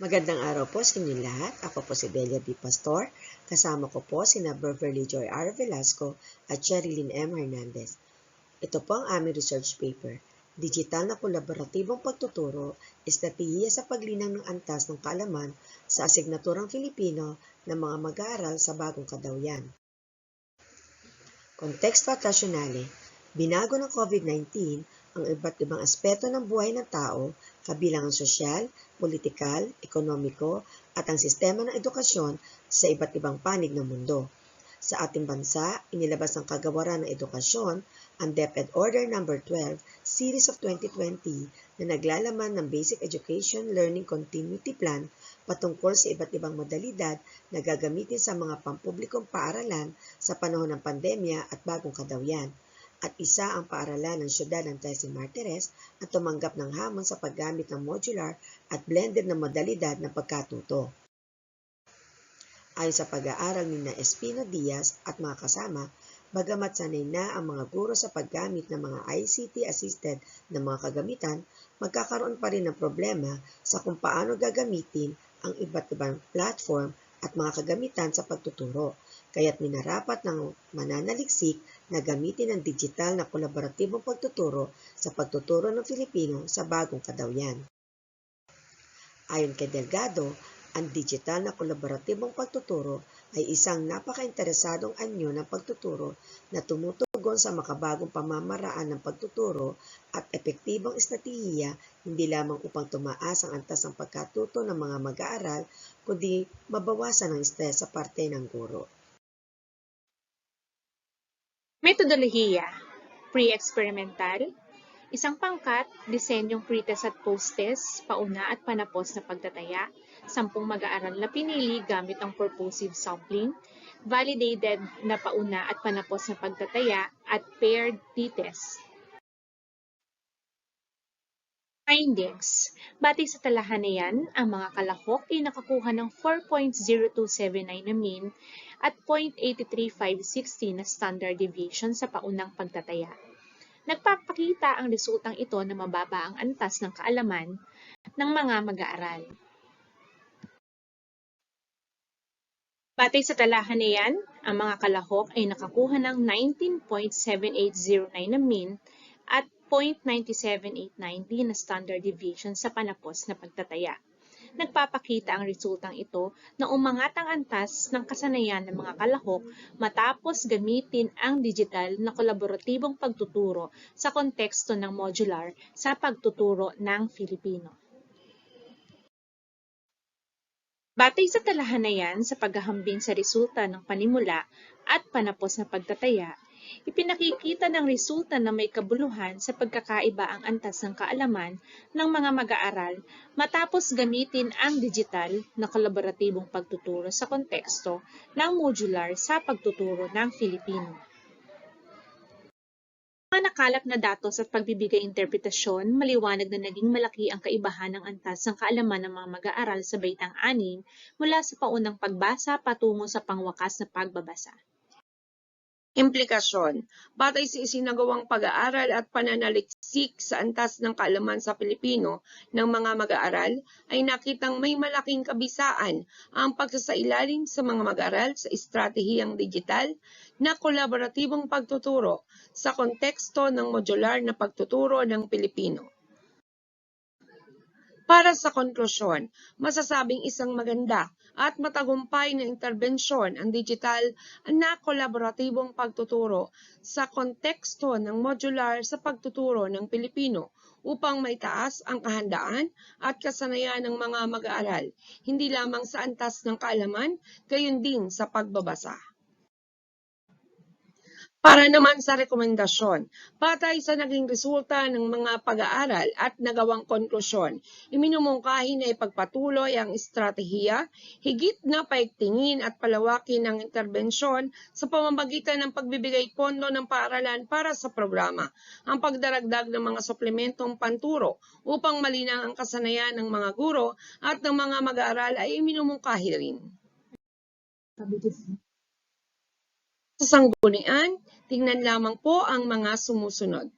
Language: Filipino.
Magandang araw po sa inyo lahat. Ako po si Delia B. Pastor. Kasama ko po si Beverly Joy R. Velasco at Sherilyn M. Hernandez. Ito po ang aming research paper. Digital na kolaboratibong pagtuturo, estratehiya sa paglinang ng antas ng kaalaman sa asignaturang Filipino ng mga mag-aaral sa bagong kadawyan. Konteksto at rasyonale, binago ng COVID-19 ang iba't ibang aspeto ng buhay ng tao, kabilang ang sosyal, politikal, ekonomiko, at ang sistema ng edukasyon sa iba't ibang panig ng mundo. Sa ating bansa, inilabas ng Kagawaran ng Edukasyon ang DepEd Order No. 12, Series of 2020 na naglalaman ng Basic Education Learning Continuity Plan patungkol sa iba't ibang modalidad na gagamitin sa mga pampublikong paaralan sa panahon ng pandemya at bagong kadawyan at isa ang paaralan ng siyudad ng Trece Martires at tumanggap ng hamon sa paggamit ng modular at blended na modalidad ng pagkatuto. Ayon sa pag-aaral ni na Espino Diaz at mga kasama, bagamat sanay na ang mga guro sa paggamit ng mga ICT-assisted na mga kagamitan, magkakaroon pa rin ng problema sa kung paano gagamitin ang iba't ibang platform at mga kagamitan sa pagtuturo, kaya't minarapat ng mananaliksik na gamitin ang digital na kolaboratibong pagtuturo sa pagtuturo ng Filipino sa bagong kadawyan. Ayon kay Delgado, ang digital na kolaboratibong pagtuturo ay isang napaka-interesadong anyo ng pagtuturo na tumutugon sa makabagong pamamaraan ng pagtuturo at epektibong estratehiya hindi lamang upang tumaas ang antas ng pagkatuto ng mga mag-aaral, kundi mabawasan ang stress sa parte ng guro. Metodolohiya. Pre-experimental. Isang pangkat, disenyong pre-test at post-test, pauna at panapos na pagtataya, sampung mag-aaral na pinili gamit ang purposive sampling, validated na pauna at panapos na pagtataya, at paired t-test. Findings. Batay sa talahan na yan, ang mga kalahok ay nakakuha ng 4.0279 na mean at 0.83560 na standard deviation sa paunang pagtataya. Nagpapakita ang resultang ito na mababa ang antas ng kaalaman ng mga mag-aaral. Batay sa talahan na yan, ang mga kalahok ay nakakuha ng 19.7809 na mean at 0.97890 na standard deviation sa panapos na pagtataya. Nagpapakita ang resultang ito na umangat ang antas ng kasanayan ng mga kalahok matapos gamitin ang digital na kolaboratibong pagtuturo sa konteksto ng modular sa pagtuturo ng Filipino. Batay sa talahan na yan sa paghahambing sa resulta ng panimula at panapos na pagtataya, ipinakikita ng resulta na may kabuluhan sa pagkakaiba ang antas ng kaalaman ng mga mag-aaral matapos gamitin ang digital na kolaboratibong pagtuturo sa konteksto ng modular sa pagtuturo ng Filipino. Nakalap na datos at pagbibigay interpretasyon, maliwanag na naging malaki ang kaibahan ng antas ng kaalaman ng mga mag-aaral sa baitang anim mula sa paunang pagbasa patungo sa pangwakas na pagbabasa. Implikasyon. Batay sa isinagawang pag-aaral at pananaliksik sa antas ng kaalaman sa Pilipino ng mga mag-aaral, ay nakitang may malaking kabisaan ang pagsasailalim sa mga mag-aaral sa estratehiyang digital na kolaboratibong pagtuturo sa konteksto ng modular na pagtuturo ng Pilipino. Para sa konklusyon, masasabing isang maganda at matagumpay na interbensyon ang digital na kolaboratibong pagtuturo sa konteksto ng modular sa pagtuturo ng Pilipino upang maitaas ang kahandaan at kasanayan ng mga mag-aaral, hindi lamang sa antas ng kaalaman, gayon din sa pagbabasa. Para naman sa rekomendasyon, patay sa naging resulta ng mga pag-aaral at nagawang konklusyon, iminumungkahi na ipagpatuloy ang estratehiya, higit na paigtingin at palawakin ang interbensyon sa pamamagitan ng pagbibigay pondo ng paaralan para sa programa, ang pagdaragdag ng mga suplementong panturo upang malinang ang kasanayan ng mga guro at ng mga mag-aaral ay iminumungkahi rin. Sa sanggunian, tingnan lamang po ang mga sumusunod.